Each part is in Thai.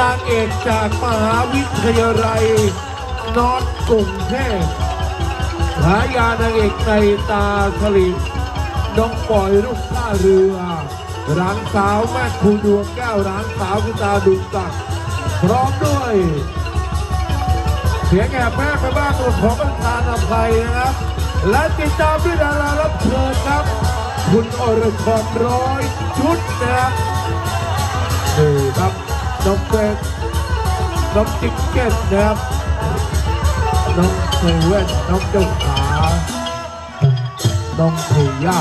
นางเอกจากมหาวิทยาลัยนอตกรุงเทพฉายานางเอกในตาสลิน้องปล่อยลูกท่าเรือร้างสาวแม่คูดวงแก้วร้างสาวกุตาดุตักพร้อมด้วย เสียงแอบแม่ไปบ้านตัวของประธานอภัยนะครับ และติดตามด้วยดารารับเชิญครับ คุณอรชรร้อยชุดนะครับดูครับ น้องเบนน้องติ๊กเก็ตนะครับน้องเซเว่นน้องเจ้าขาน้องเทย่า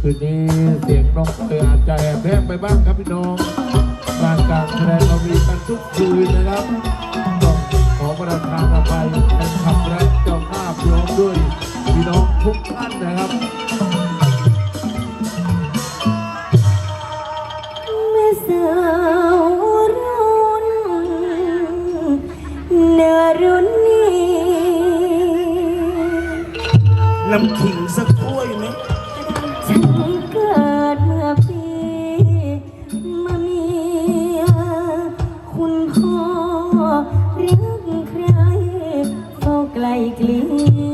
คืนนี้เสียงน้องเตยอาจจะแอบแฝงไปบ้างครับพี่น้องบางการแสดงเรามีกันทุกคืนนะครับต้องขอประทานอภัย ทุกท่านนะครับแสาวรุ่นเนรุ่นนี้นำขิงสักถ้วยไหมฉันเกิดเมื่อปีมามีคุณพ่อรักใครเฝ้าไกลเกลี่ย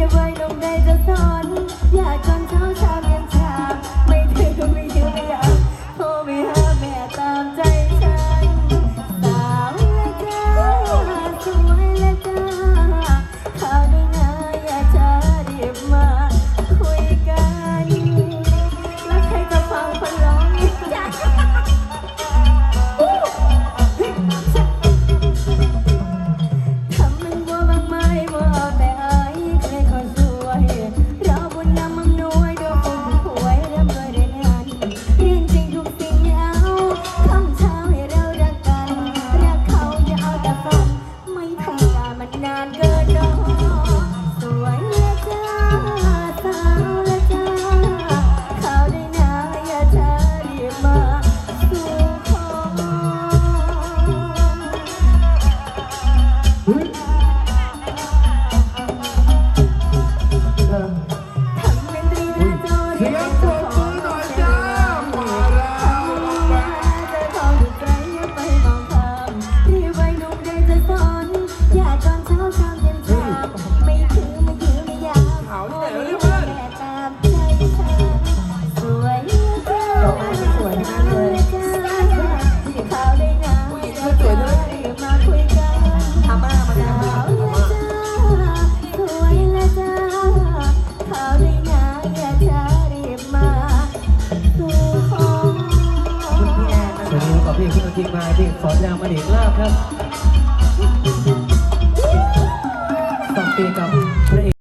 ย่าไว้ลงได้จะสอน อย่าจนเธอ ที่คุณจิตมาที่สอนยามาเด็กลาบครับสองปีกับ